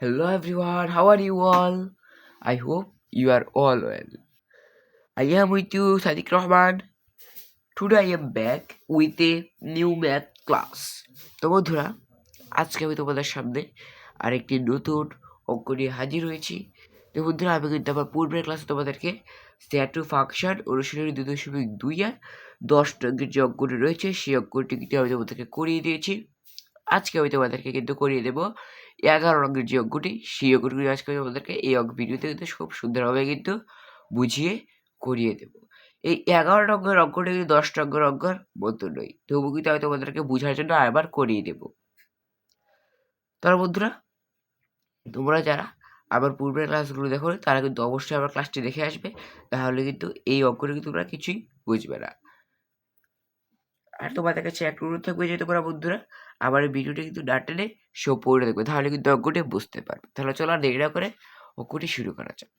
Hello everyone, how are you all? I hope you are all well. I am with you, Sadiq Rahman. Today I am back with a new math class. তো বন্ধুরা আজকে আমি তোমাদের সামনে আরেকটি নতুন অঙ্ক নিয়ে হাজির হয়েছি তো বন্ধুরা আমি কিন্তু আমার পূর্বের ক্লাসে তোমাদেরকে স্ট্যাট ফাংশন অনুশীলনী দুই দশমিক দুই আর দশ টঙ্কের যে অঙ্কটি রয়েছে সেই অঙ্কটি কিন্তু আমি তোমাদেরকে করিয়ে দিয়েছি আজকে আমি তোমাদেরকে কিন্তু করিয়ে দেবো এগারো রঙের যে অঙ্কটি, সেই অঙ্কটি আজকে আমি তোমাদেরকে এই অঙ্ক ভিডিওতে কিন্তু খুব সুন্দরভাবে কিন্তু বুঝিয়ে করিয়ে দেব। এই এগারো রঙের অঙ্কটা কিন্তু দশ রঙের অঙ্কের মতো নয়, তবু কিন্তু আমি তোমাদেরকে বোঝার জন্য আবার করিয়ে দেব। তার বন্ধুরা, তোমরা যারা আবার পূর্বের ক্লাসগুলো দেখো, তারা কিন্তু অবশ্যই আবার ক্লাসটি দেখে আসবে, তাহলে কিন্তু এই অঙ্কটি কিন্তু তোমরা কিছুই বুঝবে না। আর তোমাদের কাছে একটা অনুরোধ থাকবে যে তোমরা বন্ধুরা আমার ভিডিওটি কিন্তু না টেনে পড়ে দেখবে তাহলে কিন্তু অঙ্কটি বুঝতে পারবে। তাহলে চলো আর দেরি না করে অঙ্কটি শুরু করা যাক।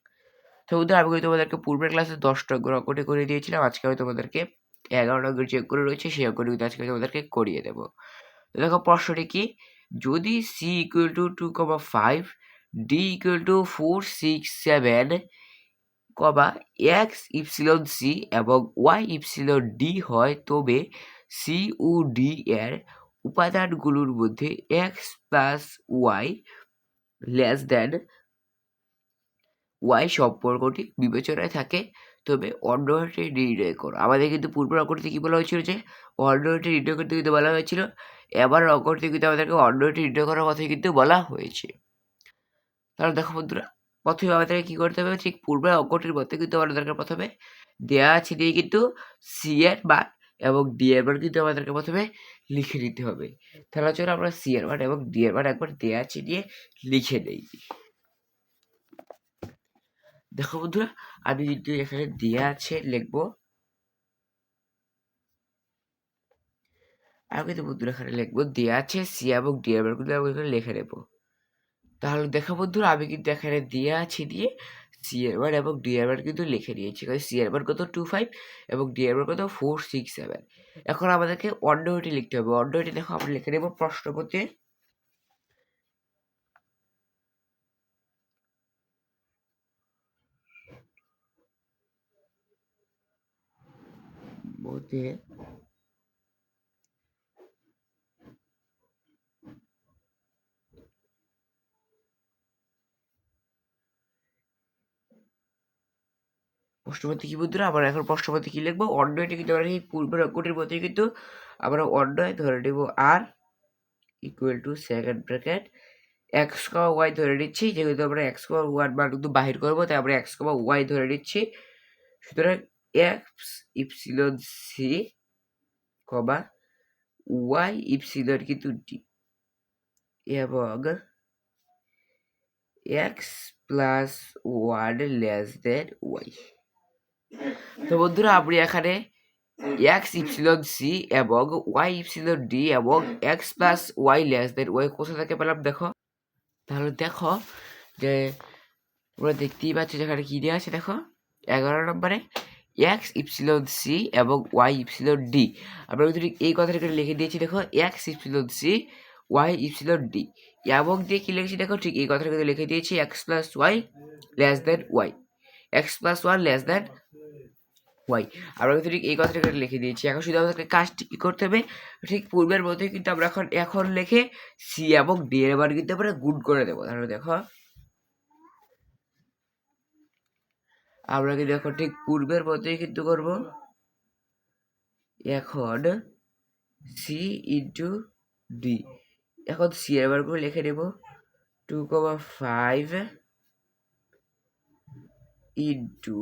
তো বন্ধুরা আমি তোমাদেরকে পূর্বের ক্লাসে দশটা অঙ্ক অঙ্কটি করে দিয়েছিলাম আজকে আমি তোমাদেরকে এগারো অঙ্কের যে অঙ্কগুলো রয়েছে সেই অঙ্কটি কিন্তু আজকে তোমাদেরকে করিয়ে দেবো। তো দেখো প্রশ্নটি কি? যদি C equal to two comma five D equal to four six seven comma X epsilon C এবং ওয়াই ইপসিলন ডি হয় তবে সি ও ডি এর উপাদানগুলোর মধ্যে X plus Y less than Y সম্পর্কটি বিবেচনায় থাকে। তবে অন্যটি নির্ণয় করো। আমাদের কিন্তু পূর্ব অঙ্কটিতে কী বলা হয়েছিল যে, অন্যটি নির্ণয় করতে কিন্তু বলা হয়েছিল, এবার অঙ্কটিতে কিন্তু আমাদেরকে অন্যটি নির্ণয় করার কথা কিন্তু বলা হয়েছে। তাহলে দেখো বন্ধুরা, প্রথমে আমাদেরকে কী করতে হবে? ঠিক পূর্বের অঙ্কটির মধ্যে কিন্তু আমাদেরকে প্রথমে দেওয়া আছে দিয়ে কিন্তু সি এর মান এবং ডি এর মান কিন্তু আমাদেরকে প্রথমে লিখে নিতে হবে। তাহলে চলো আমরা সি এর মান এবং ডি এর মান একবার দেওয়া আছে দিয়ে লিখে নেই। দেখো বন্ধুরা, আমি কিন্তু এখানে দেয়া আছে লিখব। আমি কিন্তু বন্ধুরা এখানে লিখব, দেয়া আছে সি এবং ডি এর মান কিন্তু আমি এখানে লিখে নেব। তাহলে দেখো বন্ধুরা, আমি কিন্তু এখানে দেওয়া আছে দিয়ে সি এর মান এবং ডি এর মান কিন্তু লিখে নিয়েছি। কারণ সি এর মান কত? টু ফাইভ এবং ডি এর মান কত? ফোর সিক্স সেভেন এখন আমাদেরকে অন্ডটি লিখতে হবে। অন্ডটি দেখো, আমরা লিখে নেব প্রশ্নপত্রে। মধ্যে প্রশ্নপত্রে কী বন্ধুরা, আমরা এখন প্রশ্নপত্রে কী লিখব। অন্ডয়টি কিন্তু আমরা এই পূর্বের অঙ্কটির মধ্যে কিন্তু আমরা অন্ডয় ধরে নেব। R equal to second bracket X comma Y ধরে নিচ্ছি। যেহেতু আমরা এক্স কমা ওয়ান মান কিন্তু বাহির করব, তাই আমরা এক্স কমা ওয়াই ধরে নিচ্ছি। সুতরাং X epsilon C comma Y epsilon কিন্তু ডি এবং X plus one less than Y তো বন্ধুরা আপনি এখানে এক্স ইপসিলন সি এবং ওয়াই ইপসিলন ডি এবং X plus Y less than Y কোথা থেকে পেলাম দেখো? তাহলে দেখো যে তোমরা দেখতেই পাচ্ছ যেখানে কী দেওয়া আছে দেখো? এগারো নম্বরে এক্স ইপসিলন সি এবং ওয়াই ইপসিলন ডি আমরা যদি এই কথাটা এখানে লিখে দিয়েছি, দেখো X epsilon C Y epsilon D এবং দিয়ে কী লিখেছি দেখো? ঠিক এই কথাটা কিন্তু লিখে দিয়েছি X plus Y less than Y X plus one less than Y আমরা কিন্তু ঠিক এই কথাটা এখানে লিখে দিয়েছি। এখন শুধু আমাদেরকে কাজটি কী করতে হবে? ঠিক পূর্বের মধ্যে কিন্তু আমরা এখন এখন লিখে সি এবং ডি এর বার কিন্তু আমরা গুড করে দেবো। তাহলে দেখো, আমরা কিন্তু এখন ঠিক পূর্বের মধ্যেই কিন্তু করব। এখন সি ইন্টু ডি এখন সি এর বারগুলো লিখে নেব। Two comma five into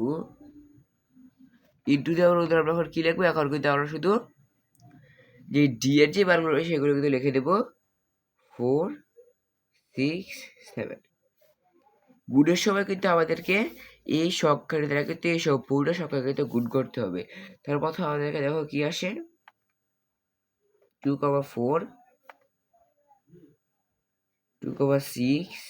into দেওয়ার উদাহরণ আমরা এখন কী লিখব, এখন কিন্তু আমরা শুধু যে ডি এর যে বারগুলো রয়েছে, সেগুলো কিন্তু লিখে দেবো ফোর সিক্স সেভেন গুণের সময় কিন্তু আমাদেরকে এই সংখ্যাটা দ্বারা কিন্তু এই সম্পূর্ণ সংখ্যা কিন্তু গুণ করতে হবে। তার প্রথম আমাদেরকে দেখো কি আসে? Two comma four two comma six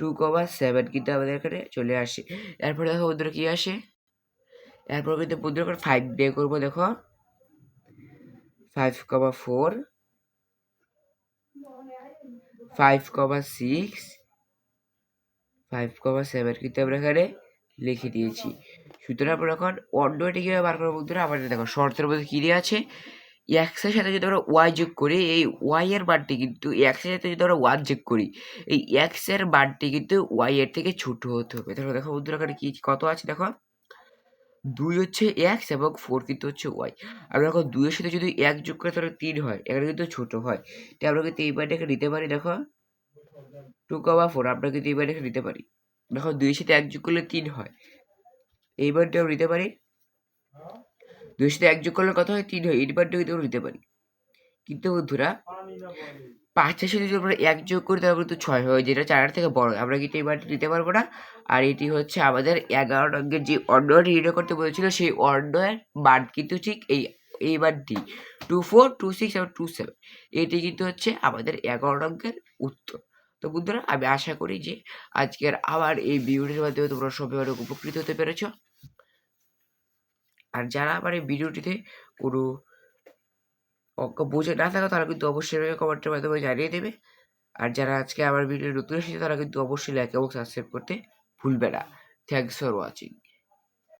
two comma seven কিন্তু আমাদের এখানে চলে আসে। এরপরে দেখো বন্ধুরা কি আসে? এরপর কিন্তু বন্ধুরা করে ফাইভ ডে করব, দেখো। Five comma four five comma six five comma seven কিন্তু আমরা এখানে লিখে দিয়েছি। সুতরাং আমরা এখন অন্যটি কীভাবে বার করব বন্ধুরা? আমাদের দেখো, শর্তের মধ্যে কী দিয়ে আছে? এক্সের সাথে যদি আমরা ওয়াই যোগ করি, এই ওয়াই এর কিন্তু এক্সের সাথে যদি আমরা ওয়ান যোগ করি, এই এক্সের মানটি কিন্তু ওয়াই এর থেকে ছোট হতে হবে। দেখো দেখো বন্ধুরা, এখানে কি, কত আছে দেখো? দুই হচ্ছে এক্স এবং ফোর কিন্তু হচ্ছে ওয়াই আমরা এখন দুইয়ের সাথে যদি এক যোগ করে, তাহলে তিন হয়। এখানে কিন্তু ছোট হয়। তাই আমরা কিন্তু এই মানটাকে নিতে পারি, দেখো। টু কমা ফোর আমরা কিন্তু এই মানটাকে নিতে পারি। দেখো দুইয়ের সাথে এক যোগ করলে তিন হয়। এই মানটাও নিতে পারি। দুইয়ের সাথে এক যোগ করলে কত হয়? তিন হয়। এই মানটাও কিন্তু আমরা নিতে পারি। কিন্তু বন্ধুরা পাঁচের সাথে যদি আমরা এক যোগ করি তাহলে কিন্তু ছয় হয়, যেটা চারের থেকে বড়। আমরা কিন্তু এই মানটি নিতে পারব না। আর এটি হচ্ছে আমাদের এগারো রঙের যে অর্ডারটি নির্ণয় করতে বলেছিল, সেই অর্ডারের মান কিন্তু ঠিক এই এই মানটি টু ফোর টু সিক্স এবং টু সেভেন এটি কিন্তু হচ্ছে আমাদের এগারো রঙের উত্তর। তো বন্ধুরা, আমি আশা করি যে আজকের আবার এই ভিডিওটির মাধ্যমে তোমরা সবাই অনেক উপকৃত হতে পেরেছ। আর যারা আমার এই ভিডিওটিতে কোনো বুঝে না থাকো, তারা কিন্তু অবশ্যই কমেন্টের মাধ্যমে জানিয়ে দেবে। আর যারা আজকে আমার ভিডিও নতুন এসেছে, তারা কিন্তু অবশ্যই লাইক এবং সাবস্ক্রাইব করতে ভুলবে না। Thanks for watching